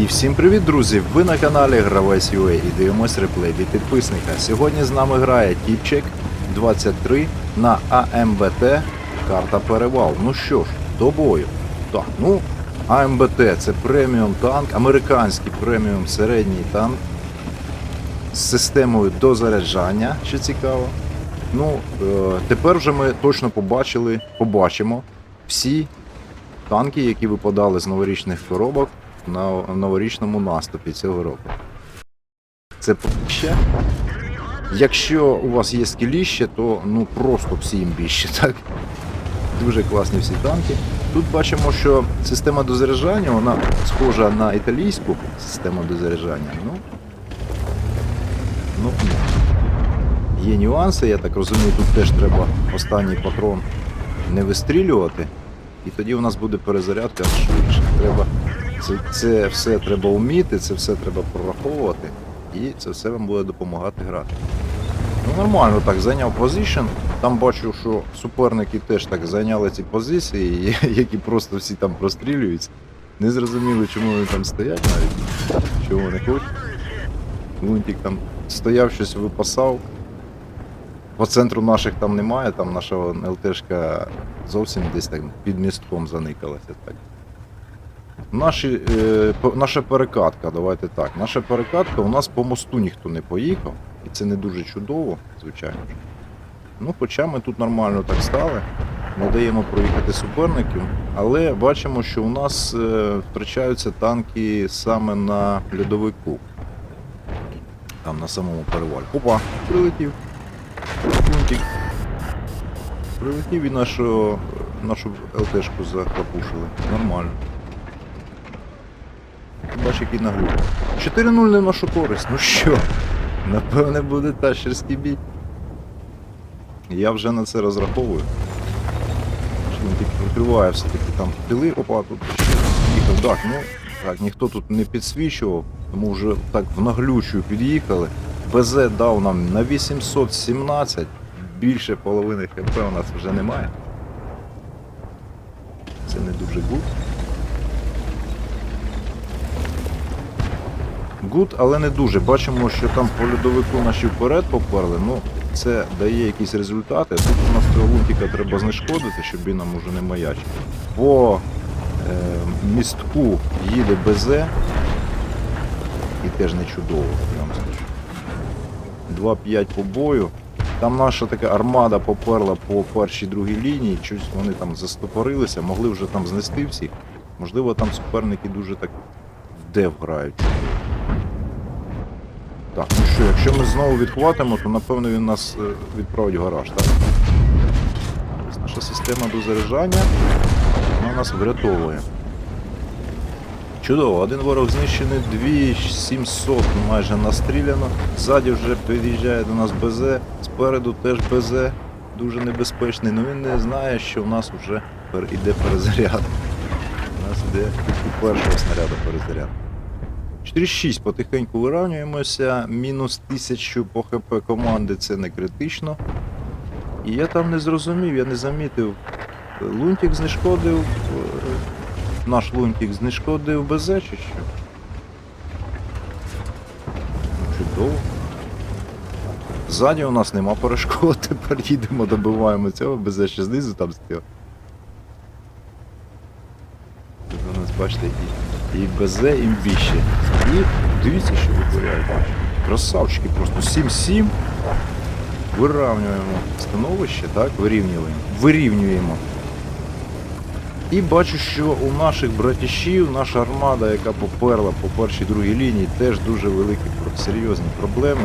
І всім привіт, друзі! Ви на каналі Гравець UA і дивимось реплей від підписника. Сьогодні з нами грає Тіпчик 23 на АМБТ карта Перевал. Ну що ж, до бою. Так, ну, АМБТ це преміум танк, американський преміум середній танк з системою дозаряджання, що цікаво. Ну, е, тепер вже ми точно побачили, побачимо всі танки, які випадали з новорічних коробок на новорічному наступі цього року. Це ще. Якщо у вас є скіліще, то ну просто всі імбіще, так? Дуже класні всі танки. Тут бачимо, що система дозаряджання, вона схожа на італійську систему дозаряджання. Ну, ну, є нюанси, я так розумію, тут теж треба останній патрон не вистрілювати, і тоді у нас буде перезарядка швидше. Треба, це, це все треба вміти, це все треба прораховувати, і це все вам буде допомагати грати. Ну нормально так, зайняв позицію. Там бачу, що суперники теж так зайняли ці позиції, які просто всі там прострілюються. Не зрозуміли, чому вони там стоять навіть, чого вони хочуть. Лунтик там стояв, щось випасав. По центру наших там немає, там наша ЛТшка зовсім десь так під містком заникалася. Так. Наші, е, наша перекатка, давайте так. Наша перекатка, у нас по мосту ніхто не поїхав, і це не дуже чудово, звичайно ж. Ну, хоча ми тут нормально так стали, не даємо проїхати суперників, але бачимо, що у нас е, втрачаються танки саме на льодовику. Там на самому перевалі. Опа, прилетів. Пунктик. Прилетів і нашу, нашу ЛТшку захлопушили. Нормально. Бач, який наглюк. 4-0 не нашу користь. Ну що? Напевне буде тащерський бій. Я вже на це розраховую. Що Він тільки прикриває все-таки там тили. Опа, тут їхав. Так, ну так, ніхто тут не підсвічував, тому вже так в наглючу під'їхали. БЗ дав нам на 817, більше половини ХП у нас вже немає. Це не дуже гуд. Гуд, але не дуже. Бачимо, що там по льодовику наші вперед поперли. Ну, це дає якісь результати. Тут у нас цього лунтика треба знешкодити, щоб він нам уже не маячив. По е, містку їде БЗ. І теж не чудово, я вам скажу. 2-5 по бою. Там наша така армада поперла по першій другій лінії, щось вони там застопорилися, могли вже там знести всіх. Можливо, там суперники дуже так в дев грають. Так, ну що, якщо ми знову відхватимо, то напевно він нас е, відправить в гараж, так? Наша система дозаряджання, вона нас врятовує. Чудово, один ворог знищений, 2700 майже настріляно. Ззаді вже під'їжджає до нас БЗ, спереду теж БЗ, дуже небезпечний. Ну він не знає, що в нас вже іде перезаряд. У нас іде тільки першого снаряду перезаряд. 4-6 потихеньку вирівнюємося, мінус 1000 по ХП команди це не критично. І я там не зрозумів, я не замітив. Лунтик знешкодив. е, Наш лунтик знешкодив БЗ чи що? Ну, Чудово. Ззаді у нас нема перешкод, тепер їдемо, добиваємо цього БЗ, ще знизу там стояв. Тут у нас, бачите, і, і БЗ, і імбіще. І дивіться, що витворяють. Красавчики, просто 7-7. Вирівнюємо становище, так, вирівнюємо. Вирівнюємо. І бачу, що у наших братішів наша армада, яка поперла по першій другій лінії, теж дуже великі серйозні проблеми.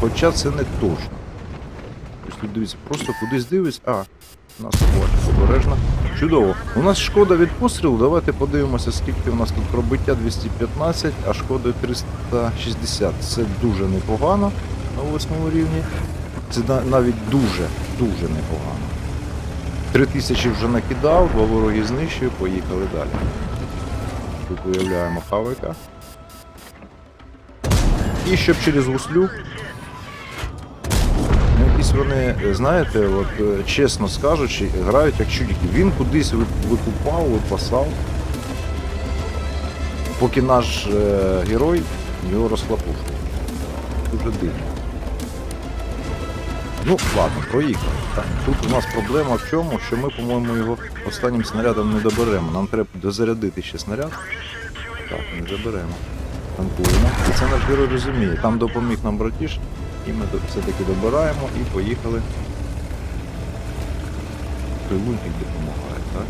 Хоча це не точно. Ось тут дивіться, просто кудись дивись, а, нас бачить обережно. Чудово. У нас шкода від пострілу. Давайте подивимося, скільки у нас тут пробиття 215, а шкоди 360. Це дуже непогано на восьмому рівні. Це навіть дуже, дуже непогано. Три тисячі вже накидав, два вороги знищив, поїхали далі. Тут виявляємо хавика. І щоб через гуслю. Якісь вони, е, знаєте, от е, чесно скажучи, грають як чудики. Він кудись викупав, випасав. поки наш е, герой його розхлопушує. Дуже дивно. Ну, ладно, проїхали. Тут у нас проблема в чому, що ми, по-моєму, його останнім снарядом не доберемо. Нам треба дозарядити ще снаряд. Так, не заберемо. Танкуємо. І це наш герой розуміє. Там допоміг нам братіш, і ми все-таки добираємо і поїхали. Прилунник допомагає, так?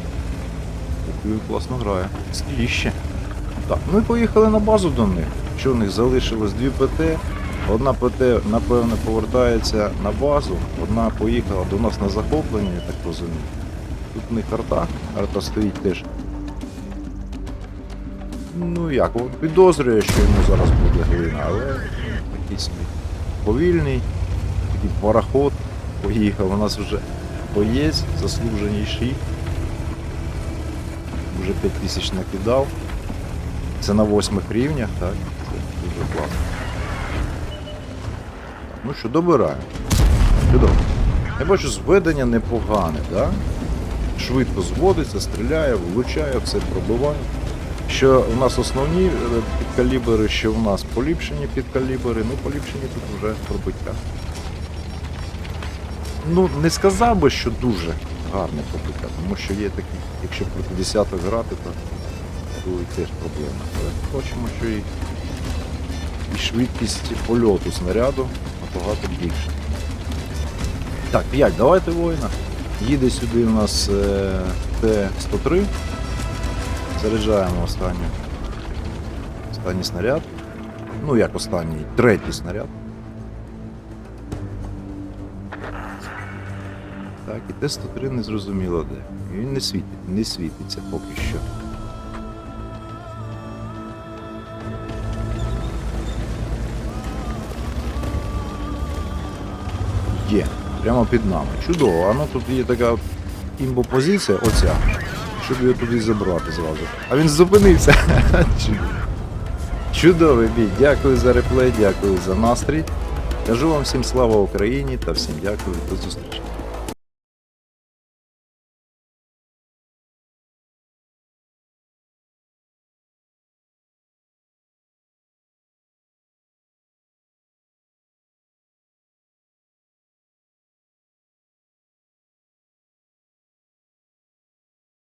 Так, Він класно грає. Скіще. Так, і поїхали на базу до них. Що в них залишилось дві ПТ. Одна ПТ, напевно, повертається на базу, одна поїхала до нас на захоплення, я так розумію. Тут в них арта, арта стоїть теж. Ну як, підозрює, що йому зараз буде глина, але такий собі повільний, такий пароход поїхав. У нас вже боєць, заслуженіший. Вже 5 тисяч накидав. Це на восьмих рівнях, так? Це дуже класно. Ну що, добираємо. Я бачу, зведення непогане, да? Швидко зводиться, стріляє, влучає, все пробиває. Що у нас основні е, підкалібри, що у нас поліпшені підкалібри, ну поліпшені тут вже пробиття. Ну, не сказав би, що дуже гарне пробиття, тому що є такі, якщо проти десяток грати, то, і теж проблема. Але хочемо, що і, і швидкість польоту снаряду набагато більше. Так, 5, давайте воїна. Їде сюди у нас е, Т-103. Заряджаємо останню. Останній снаряд. Ну як останній, третій снаряд. Так, і Т-103 не зрозуміло де. Він не світить, не світиться поки що. Є, прямо під нами. Чудово, а ну тут є така імбопозиція, оця, щоб його туди забрати зразу. А він зупинився. Чудовий бій. Дякую за реплей, дякую за настрій. Кажу вам всім слава Україні та всім дякую до зустрічі.